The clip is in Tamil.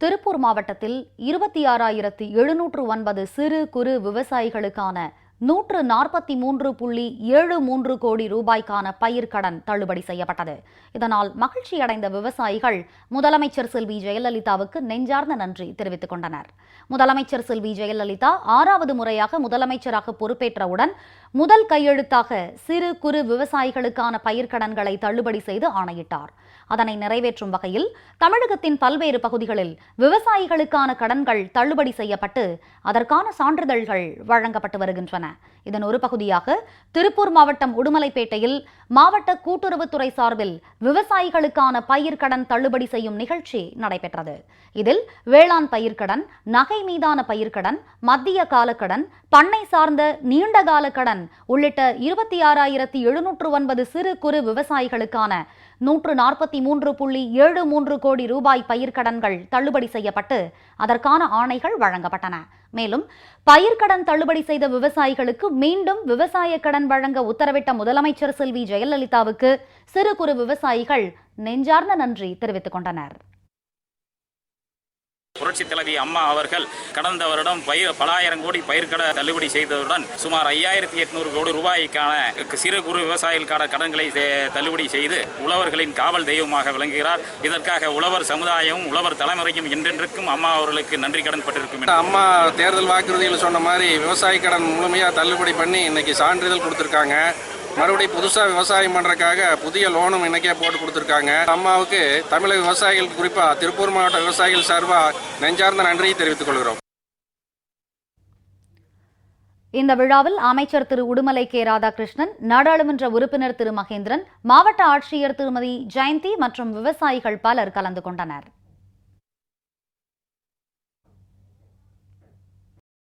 திருப்பூர் மாவட்டத்தில் இருபத்தி ஆறாயிரத்தி எழுநூற்று ஒன்பது சிறு குறு விவசாயிகளுக்கான நூற்று நாற்பத்தி மூன்று புள்ளி ஏழு மூன்று கோடி ரூபாய்க்கான பயிர்க்கடன் தள்ளுபடி செய்யப்பட்டது. இதனால் மகிழ்ச்சியடைந்த விவசாயிகள் முதலமைச்சர் செல்வி ஜெயலலிதாவுக்கு நெஞ்சார்ந்த நன்றி தெரிவித்துக் கொண்டனர். முதலமைச்சர் செல்வி ஜெயலலிதா ஆறாவது முறையாக முதலமைச்சராக பொறுப்பேற்றவுடன் முதல் கையெழுத்தாக சிறு குறு விவசாயிகளுக்கான பயிர்க்கடன்களை தள்ளுபடி செய்து ஆணையிட்டார். அதனை நிறைவேற்றும் வகையில் தமிழகத்தின் பல்வேறு பகுதிகளில் விவசாயிகளுக்கான கடன்கள் தள்ளுபடி செய்யப்பட்டு அதற்கான சான்றிதழ்கள் வழங்கப்பட்டு வருகின்றன. இதன் ஒரு பகுதியாக திருப்பூர் மாவட்டம் உடுமலைப்பேட்டையில் மாவட்ட கூட்டுறவுத்துறை சார்பில் விவசாயிகளுக்கான பயிர்க்கடன் தள்ளுபடி செய்யும் நிகழ்ச்சி நடைபெற்றது. இதில் வேளாண் பயிர்க்கடன் நகை மீதான பயிர்க்கடன் மத்திய காலக்கடன் பண்ணை சார்ந்த நீண்ட கால கடன் உள்ளிட்ட இருபத்தி ஆறாயிரத்தி எழுநூற்று ஒன்பது சிறு குறு விவசாயிகளுக்கான நூற்று நாற்பத்தி மூன்று புள்ளி ஏழு மூன்று கோடி ரூபாய் பயிர்க்கடன்கள் தள்ளுபடி செய்யப்பட்டு அதற்கான ஆணைகள் வழங்கப்பட்டன. மேலும் பயிர்க்கடன் தள்ளுபடி செய்த விவசாயிகளுக்கு மீண்டும் விவசாய கடன் வழங்க உத்தரவிட்ட முதலமைச்சர் செல்வி ஜெயலலிதாவுக்கு சிறு குறு விவசாயிகள் நெஞ்சார்ந்த நன்றி தெரிவித்துக் கொண்டனர். புரட்சி தலைவி அம்மா அவர்கள் கடந்த வருடம் பயிர் பல ஆயிரம் கோடி பயிர்க்கட தள்ளுபடி செய்ததுடன் சுமார் ஐயாயிரத்தி எட்நூறு கோடி ரூபாய்க்கான சிறு குறு விவசாயிகளுக்கான கடன்களை தள்ளுபடி செய்து உழவர்களின் காவல் தெய்வமாக விளங்குகிறார். இதற்காக உழவர் சமுதாயமும் உழவர் தலைமுறையும் என்றென்றுக்கும் அம்மா அவர்களுக்கு நன்றி கடன் பட்டிருக்கும் அம்மா தேர்தல் வாக்குறுதியில் சொன்ன மாதிரி விவசாய கடன் முழுமையாக தள்ளுபடி பண்ணி இன்னைக்கு சான்றிதழ் கொடுத்துருக்காங்க. மறுபடியும் புதுசாக விவசாயம் பண்ணுறதுக்காக புதிய லோனும் இன்றைக்கே போட்டு கொடுத்துருக்காங்க. அம்மாவுக்கு தமிழக விவசாயிகள் குறிப்பாக திருப்பூர் மாவட்ட விவசாயிகள் சார்பாக நெஞ்சார்ந்த நன்றியை தெரிவித்துக் கொள்கிறோம். இந்த விழாவில் அமைச்சர் திரு உடுமலை கே ராதாகிருஷ்ணன் நாடாளுமன்ற உறுப்பினர் திரு மகேந்திரன் மாவட்ட ஆட்சியர் திருமதி ஜெயந்தி மற்றும் விவசாயிகள் பலர் கலந்து கொண்டனர்.